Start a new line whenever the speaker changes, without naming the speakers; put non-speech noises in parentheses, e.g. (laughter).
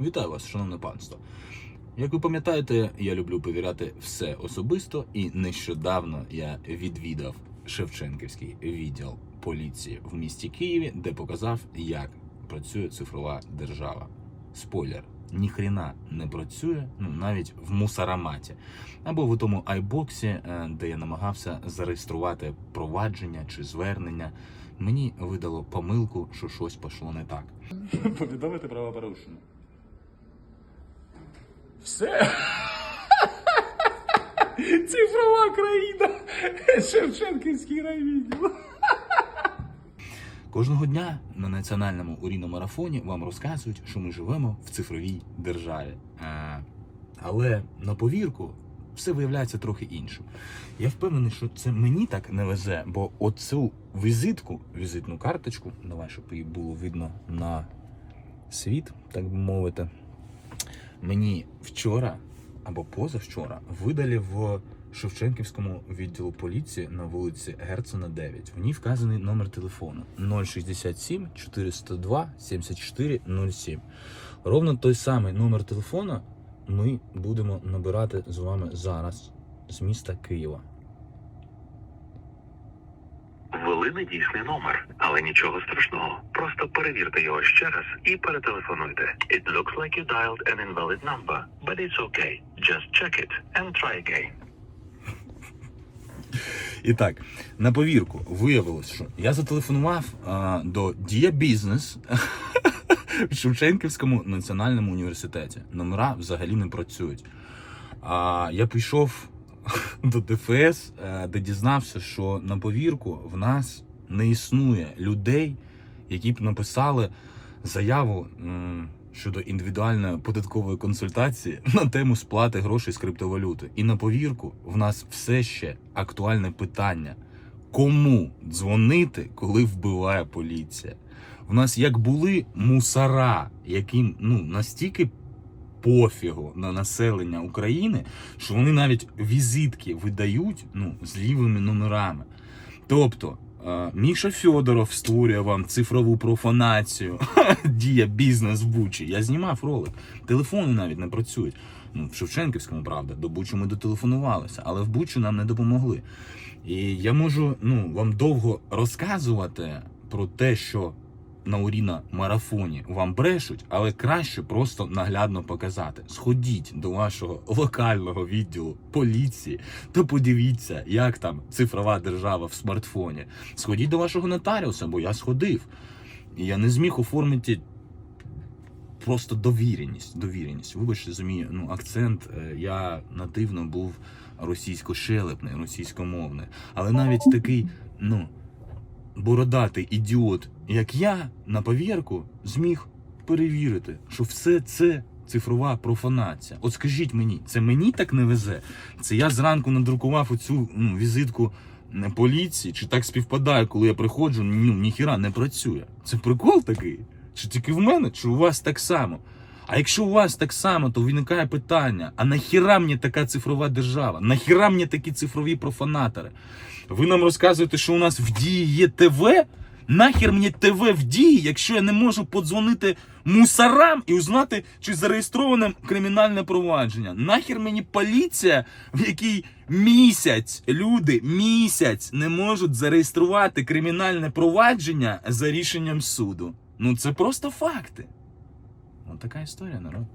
Вітаю вас, шановне панство. Як ви пам'ятаєте, я люблю перевіряти все особисто, і нещодавно я відвідав Шевченківський відділ поліції в місті Києві, де показав, як працює цифрова держава. Спойлер, ніхрена не працює, ну навіть в мусараматі, або в тому айбоксі, е, де я намагався зареєструвати провадження чи звернення. Мені видало помилку, що щось пішло не так.
Повідомити правопорушення. Все. (laughs) Цифрова країна. Шевченківський райвідділ.
Кожного дня на національному уріномарафоні вам розказують, що ми живемо в цифровій державі. Але на повірку все виявляється трохи іншим. Я впевнений, що це мені так не везе, бо оцю візитку, візитну карточку, давай, щоб її було видно на світ, так би мовити, мені вчора або позавчора видали в Шевченківському відділу поліції на вулиці Герцена 9. В ній вказаний номер телефону 067 402 74 07. Ровно той самий номер телефону ми будемо набирати з вами зараз з міста Києва.
Ввели недійсний номер, але нічого страшного. Просто перевірте його ще раз і перетелефонуйте. It looks like you dialed an invalid number, but it's okay. Just check it and try again.
І так, на повірку, виявилось, що я зателефонував а, до Дія Бізнес (laughs) в Шевченківському національному університеті. Номера взагалі не працюють. А я пішов (laughs) до ДФС, е, де дізнався, що на повірку в нас не існує людей, які б написали заяву щодо індивідуальної податкової консультації (laughs) на тему сплати грошей з криптовалюти. І на повірку в нас все ще актуальне питання: кому дзвонити, коли вбиває поліція? В нас як були мусора, яким ну настільки пофігу на населення України, що вони навіть візитки видають ну, з лівими номерами. Тобто, е, Міша Фьодоров створює вам цифрову профанацію, (laughs) дія бізнес в Бучі. Я знімав ролик. Телефони навіть не працюють. Ну, в Шевченківському, правда, до Бучі ми дотелефонувалися, але в Бучі нам не допомогли. І я можу ну, вам довго розказувати про те, що на Уріна марафоні вам брешуть, але краще просто наглядно показати. Сходіть до вашого локального відділу поліції та подивіться, як там цифрова держава в смартфоні. Сходіть до вашого нотаріуса, бо я сходив. І я не зміг оформити просто довіреність. Довіреність. Вибачте за мій ну, акцент. е, Я нативно був російсько-шелепний, російськомовний. Але навіть такий, ну бородатий ідіот, як я, на повірку зміг перевірити, що все це цифрова профанація. От скажіть мені, це мені так не везе? Це я зранку надрукував оцю ну, візитку поліції, чи так співпадає, коли я приходжу, ну ніхіра не працює. Це прикол такий? Чи тільки в мене, чи у вас так само? А якщо у вас так само, то виникає питання: а нахіра мені така цифрова держава? Нахіра мені такі цифрові профанатори? Ви нам розказуєте, що у нас в дії є ТВ? Нахер мені ТВ в дії, якщо я не можу подзвонити мусорам і узнати, чи зареєстроване кримінальне провадження. Нахер мені поліція, в якій місяць люди місяць не можуть зареєструвати кримінальне провадження за рішенням суду. Ну це просто факти. Ось така історія, народ.